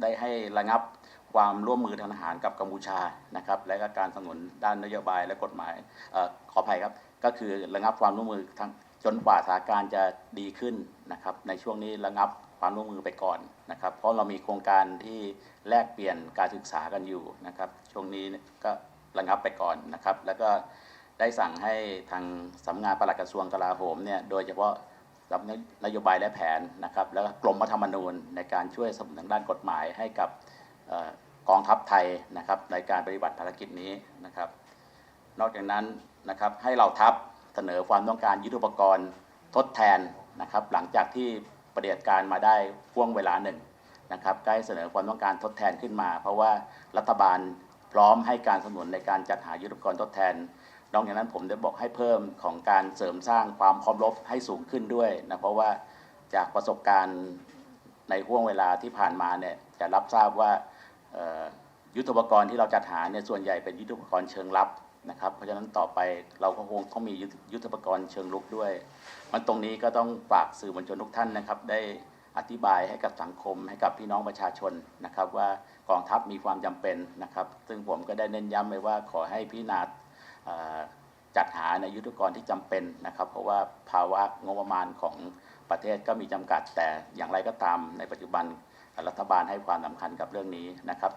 ได้ให้ระงับความร่วมมือทางทหารกับกัมพูชานะครับและก็การสนุนด้านนโยบายและกฎหมายออขออภัยครับ ก็คือระงับความร่วมมือทางจนกว่าสถานการณ์จะดีขึ้นนะครับ ในช่วงนี้ระงับความร่วมมือไปก่อนนะครับ เพราะเรามีโครงการที่แลกเปลี่ยนการศึกษากันอยู่นะครับ ช่วงนี้ก็ระงับไปก่อนนะครับ แล้วก็ได้สั่งให้ทางสำนักงานปลัดกระทรวงกลาโหมเนี่ยโดยเฉพาะ สำนักนโยบายและแผนนะครับ แล้วก็กรมรัฐธรรมนูญในการช่วยสนับสนุนทางด้านกฎหมายให้กับออกองทัพไทยนะครับในการปฏิบัติภารกิจนี้นะครับ นอกจากนั้นนะครับให้เราทัพเสนอความต้องการยุทโธปกรณ์ทดแทนนะครับ หลังจากที่ปฏิบัติการมาได้พ่วงเวลาหนึ่งนะครับก็ให้เสนอความต้องการทดแทนขึ้นมา เพราะว่ารัฐบาลพร้อมให้การสนับสนุนในการจัดหายุทโธปกรณ์ทดแทน นอกจากนั้นผมได้บอกให้เพิ่มของการเสริมสร้างความพร้อมรบให้สูงขึ้นด้วยนะเพราะว่าจากประสบการณ์ในห่วงเวลาที่ผ่านมาเนี่ยจะรับทราบว่ายุทธปกรณ์ที่เราจัดหาเนี่ยส่วนใหญ่เป็นยุทธปกรณ์เชิงลับนะครับ เพราะฉะนั้นต่อไปเราก็คงต้องมียุทธปกรณ์เชิงลุกด้วย มันตรงนี้ก็ต้องฝากสื่อมวลชนทุกท่านนะครับ ได้อธิบายให้กับสังคมให้กับพี่น้องประชาชนนะครับ ว่ากองทัพมีความจำเป็นนะครับ ซึ่งผมก็ได้เน้นย้ำไปว่าขอให้พิจารณาเอ่อ จัดหาในยุทธกรที่จำเป็นนะครับ เพราะว่าภาวะงบประมาณของประเทศก็มีจำกัดแต่อย่างไรก็ตามในปัจจุบันรัฐบาลให้ความสำคัญกับเรื่องนี้นะครับ